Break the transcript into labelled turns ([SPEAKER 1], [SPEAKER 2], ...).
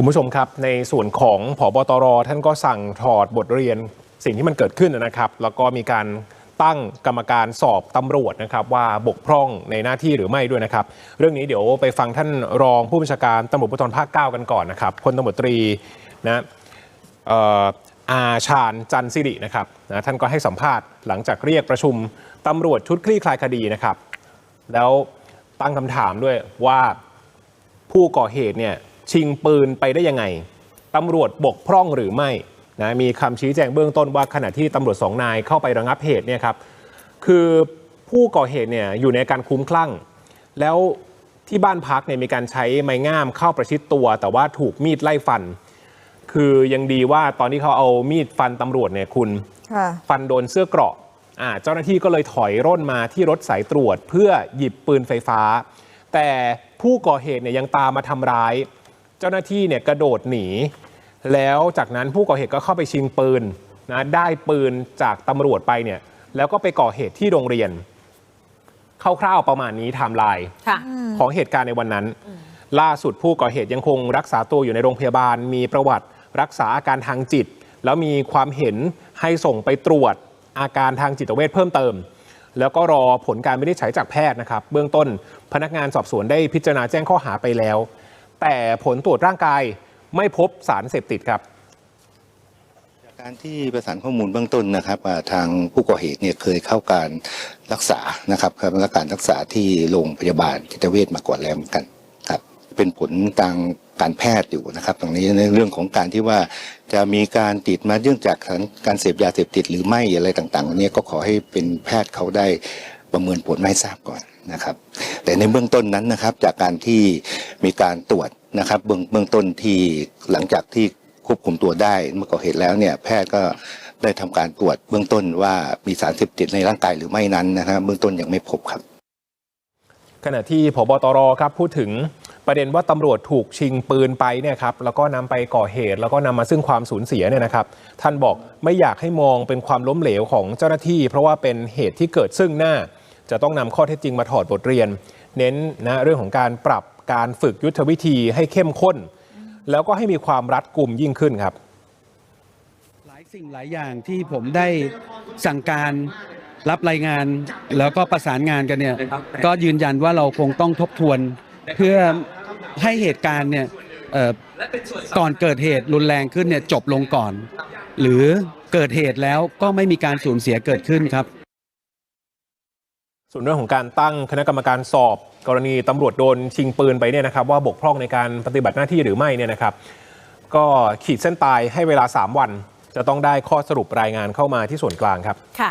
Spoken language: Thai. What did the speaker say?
[SPEAKER 1] คุณผู้ชมครับในส่วนของผบตรท่านก็สั่งถอดบทเรียนสิ่งที่มันเกิดขึ้นนะครับ แล้วก็มีการตั้งกรรมการสอบตำรวจนะครับว่าบกพร่องในหน้าที่หรือไม่ด้วยนะครับ เรื่องนี้เดี๋ยวไปฟังท่านรองผู้บัญชาการตำรวจภูธรภาค 9 กันก่อนนะครับพลตำรวจตรีนะเอออาชาญจันสิรินะครับนะท่านก็ให้สัมภาษณ์หลังจากเรียกประชุมตำรวจชุดคลี่คลายคดีนะครับ แล้วตั้งคำถามด้วยว่าผู้ก่อเหตุเนี่ย ชิงปืนไปได้ยังไงตำรวจบกพร่องหรือไม่นะมีคำชี้แจงเบื้องต้นว่าขณะที่ตำรวจสองนายเข้าไประงับเหตุเนี่ยครับคือผู้ก่อเหตุเนี่ยอยู่ในอาการคลุ้มคลั่ง แล้วที่บ้านพักเนี่ยมีการใช้ไม้งามเข้าประชิดตัว แต่ว่าถูกมีดไล่ฟัน คือยังดีว่าตอนที่เขาเอามีดฟันตำรวจเนี่ยคุณ
[SPEAKER 2] ค่ะ
[SPEAKER 1] ฟันโดนเสื้อเกราะอ่าเจ้าหน้าที่ก็เลยถอยร่นมาที่รถสายตรวจ เพื่อหยิบปืนไฟฟ้า แต่ผู้ก่อเหตุเนี่ยยังตามมาทำร้าย เจ้าหน้าที่เนี่ยกระโดดหนี แล้วจากนั้นผู้ก่อเหตุก็เข้าไปชิงปืนนะได้ปืนจากตำรวจไปเนี่ยแล้วก็ไปก่อเหตุที่โรงเรียน คร่าวๆประมาณนี้ไทม์ไลน์
[SPEAKER 3] ค่ะ
[SPEAKER 1] ของเหตุการณ์ในวันนั้น ล่าสุดผู้ก่อเหตุยังคงรักษาตัวอยู่ในโรงพยาบาล มีประวัติรักษาอาการทางจิต แล้วมีความเห็นให้ส่งไปตรวจอาการทางจิตเวชเพิ่มเติม แล้วก็รอผลการวินิจฉัยจากแพทย์นะครับ เบื้องต้นพนักงานสอบสวนได้พิจารณาแจ้งข้อหาไปแล้ว แต่ผลตรวจร่างกายไม่พบสารเสพติดครับ
[SPEAKER 4] จากการที่ประสานข้อมูลเบื้องต้นนะครับทางผู้ก่อเหตุเนี่ยเคยเข้าการรักษานะครับครับและการรักษาที่โรงพยาบาลจิตเวชมาก่อนแล้วเหมือนกันครับ เป็นผลทางการแพทย์อยู่นะครับ ตรงนี้ในเรื่องของการที่ว่าจะมีการติดมาเนื่องจากการเสพยาเสพติดหรือไม่อะไรต่างๆเนี่ยก็ขอให้เป็นแพทย์เขาได้ประเมินผลไม่ทราบก่อนนะครับ แต่ในเบื้องต้นนั้นนะครับ จากการที่มีการตรวจนะครับเบื้องเบื้องต้นที่หลังจากที่ควบคุมตัวได้เมื่อก่อเหตุแล้วเนี่ยแพทย์ก็ได้ทำการตรวจเบื้องต้นว่ามีสารเสพติดในร่างกายหรือไม่นั้นนะครับเบื้องต้นยังไม่พบครับ
[SPEAKER 1] ขณะที่พบตรครับพูดถึงประเด็นว่าตำรวจถูกชิงปืนไปเนี่ยครับแล้วก็นำไปก่อเหตุ แล้วก็นำมาซึ่งความสูญเสียเนี่ยนะครับ ท่านบอกไม่อยากให้มองเป็นความล้มเหลวของเจ้าหน้าที่ เพราะว่าเป็นเหตุที่เกิดซึ่งหน้า จะต้องนำข้อเท็จจริงมาถอดบทเรียน เน้นนะเรื่องของการปรับการฝึกยุทธวิธีให้เข้มข้น แล้วก็ให้มีความรัดกุมยิ่งขึ้นครับ
[SPEAKER 5] หลายสิ่งหลายอย่างที่ผมได้สั่งการรับรายงานแล้วก็ประสานงานกันเนี่ยก็ยืนยันว่าเราคงต้องทบทวนเพื่อให้เหตุการณ์เนี่ยก่อนเกิดเหตุรุนแรงขึ้นเนี่ยจบลงก่อน หรือเกิดเหตุแล้วก็ไม่มีการสูญเสียเกิดขึ้นครับ
[SPEAKER 1] ส่วนเรื่องของการตั้งคณะกรรมการสอบ กรณีตำรวจโดนชิงปืนไปเนี่ยนะครับว่าบกพร่องในการปฏิบัติหน้าที่หรือไม่เนี่ยนะครับ ก็ขีดเส้นตายให้เวลา 3 วัน จะต้องได้ข้อสรุปรายงานเข้ามาที่ส่วนกลางครับ
[SPEAKER 3] ค่ะ